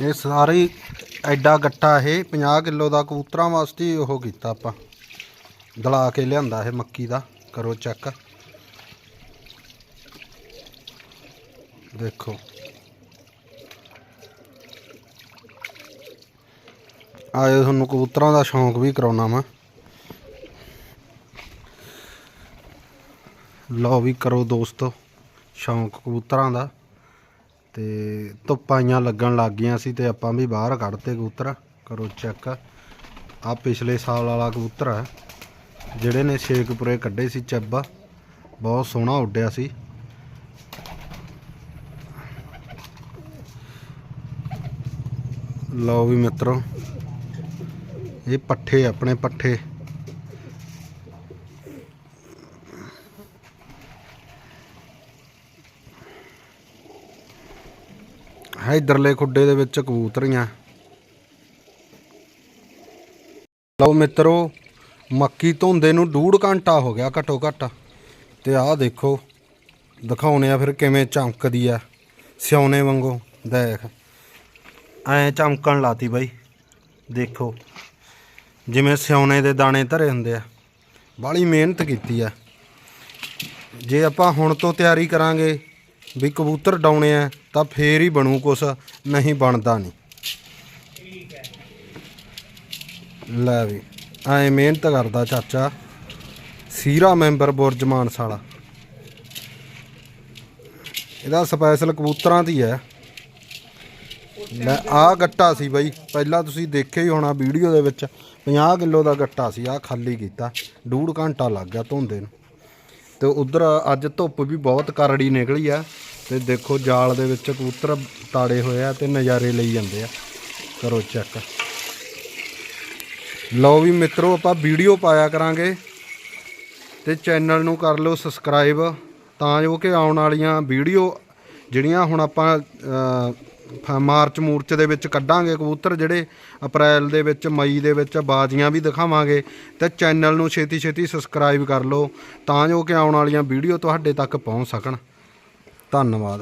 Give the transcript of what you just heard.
ਇਹ ਸਾਰੇ ਐਡਾ ਗੱਟਾ ਇਹ 50 ਕਿਲੋ ਦਾ ਕਬੂਤਰਾਂ ਵਾਸਤੇ ਉਹ ਕੀਤਾ ਆਪਾਂ। ਦਲਾ ਕੇ ਲਿਆਂਦਾ ਇਹ ਮੱਕੀ ਦਾ, ਕਰੋ ਚੈੱਕ ਦੇਖੋ। ਆਏ ਤੁਹਾਨੂੰ ਕਬੂਤਰਾਂ ਦਾ ਸ਼ੌਂਕ ਵੀ ਕਰਾਉਣਾ ਮੈਂ। ਲਓ ਵੀ ਕਰੋ ਦੋਸਤੋ, ਸ਼ੌਂਕ ਕਬੂਤਰਾਂ ਦਾ। ਤੇ ਧੁੱਪਾਈਆਂ ਲੱਗਣ ਲੱਗ ਗਈਆਂ ਸੀ ਤੇ ਆਪਾਂ ਵੀ ਬਾਹਰ ਕੱਢਤੇ ਕਬੂਤਰ। ਕਰੋ ਚੈੱਕ ਆ ਪਿਛਲੇ ਸਾਲ ਵਾਲਾ ਕਬੂਤਰ ਹੈ, ਜਿਹੜੇ ਨੇ ਸ਼ੇਕਪੁਰੇ ਕੱਢੇ ਸੀ ਚੱਬਾ। ਬਹੁਤ ਸੋਹਣਾ ਉੱਡਿਆ ਸੀ। ਲਓ ਵੀ ਮਿੱਤਰੋ, ਇਹ ਪੱਠੇ ਆਪਣੇ ਪੱਠੇ। ਇਧਰਲੇ ਖੁੱਡੇ ਦੇ ਵਿੱਚ ਕਬੂਤਰੀਆਂ। ਲਓ ਮਿੱਤਰੋ, ਮੱਕੀ ਧੋਂਦੇ ਨੂੰ ਡੂਢ ਘੰਟਾ ਹੋ ਗਿਆ ਘਟੋ ਘੱਟ। ਤੇ ਆਹ ਦੇਖੋ, ਦਿਖਾਉਣੇ ਆ ਫਿਰ ਕਿਵੇਂ ਚਮਕਦੀ ਆ ਸਿਉਨੇ ਵਾਂਗੂ, ਦੇਖ। ਐ ਚਮਕਣ ਲਾਤੀ ਬਾਈ, ਦੇਖੋ। ਜਿਵੇਂ ਸਿਉਨੇ ਦੇ ਦਾਣੇ ਧਰੇ ਹੁੰਦੇ ਆ। ਬਾਹਲੀ ਮਿਹਨਤ ਕੀਤੀ ਆ। ਜੇ ਆਪਾਂ ਹੁਣ ਤੋਂ ਤਿਆਰੀ ਕਰਾਂਗੇ ਵੀ ਕਬੂਤਰ ਡਾਉਣੇ ਆ, ਤਾਂ ਫੇਰ ਹੀ ਬਣੂ ਕੁਛ, ਨਹੀਂ ਬਣਦਾ ਨਹੀਂ। ਲੈ ਵੀ, ਐ ਮਿਹਨਤ ਕਰਦਾ ਚਾਚਾ। ਸੀਰਾ ਮੈਂਬਰ ਬੁਰਜ ਮਾਨਸਾਲਾ। ਇਹਦਾ ਸਪੈਸ਼ਲ ਕਬੂਤਰਾਂ ਦੀ ਹੈ। ਲੈ ਆ ਗੱਟਾ ਸੀ ਬਾਈ, ਪਹਿਲਾਂ ਤੁਸੀਂ ਦੇਖਿਆ ਹੀ ਹੋਣਾ ਵੀਡੀਓ ਦੇ ਵਿੱਚ 50 ਕਿਲੋ ਦਾ ਗੱਟਾ ਸੀ ਆ ਖਾਲੀ ਕੀਤਾ, ਡੂਢ ਘੰਟਾ ਲੱਗ ਗਿਆ ਧੋਂਦੇ ਨੂੰ। ਤੇ ਉਧਰ ਅੱਜ ਧੁੱਪ ਵੀ ਬਹੁਤ ਕਰੜੀ ਨਿਕਲੀ ਆ। ਤੇ ਦੇਖੋ ਜਾਲ ਦੇ ਵਿੱਚ ਕਬੂਤਰ ਤਾੜੇ ਹੋਏ ਆ ਤੇ ਨਜ਼ਾਰੇ ਲਈ ਜਾਂਦੇ ਆ। ਕਰੋ ਚੈੱਕ। ਲਓ ਵੀ ਮਿੱਤਰੋ, ਆਪਾਂ ਵੀਡੀਓ ਪਾਇਆ ਕਰਾਂਗੇ ਤੇ ਚੈਨਲ ਨੂੰ ਕਰ ਲਓ ਸਬਸਕ੍ਰਾਈਬ। ਤਾਂ ਜੋ ਕਿ ਆਉਣ ਵਾਲੀਆਂ ਵੀਡੀਓ ਜਿਹੜੀਆਂ ਹੁਣ ਆਪਾਂ ਫ- ਮਾਰਚ ਮੂਰਚ ਦੇ ਵਿੱਚ ਕੱਢਾਂਗੇ ਕਬੂਤਰ, ਜਿਹੜੇ ਅਪ੍ਰੈਲ ਦੇ ਵਿੱਚ, ਮਈ ਦੇ ਵਿੱਚ ਬਾਜ਼ੀਆਂ ਵੀ ਦਿਖਾਵਾਂਗੇ, ਤੇ ਚੈਨਲ ਨੂੰ ਛੇਤੀ ਛੇਤੀ ਸਬਸਕ੍ਰਾਈਬ ਕਰ ਲਓ ਤਾਂ ਜੋ ਕਿ ਆਉਣ ਵਾਲੀਆਂ ਵੀਡੀਓ ਤੁਹਾਡੇ ਤੱਕ ਪਹੁੰਚ ਸਕਣ। ਧੰਨਵਾਦ।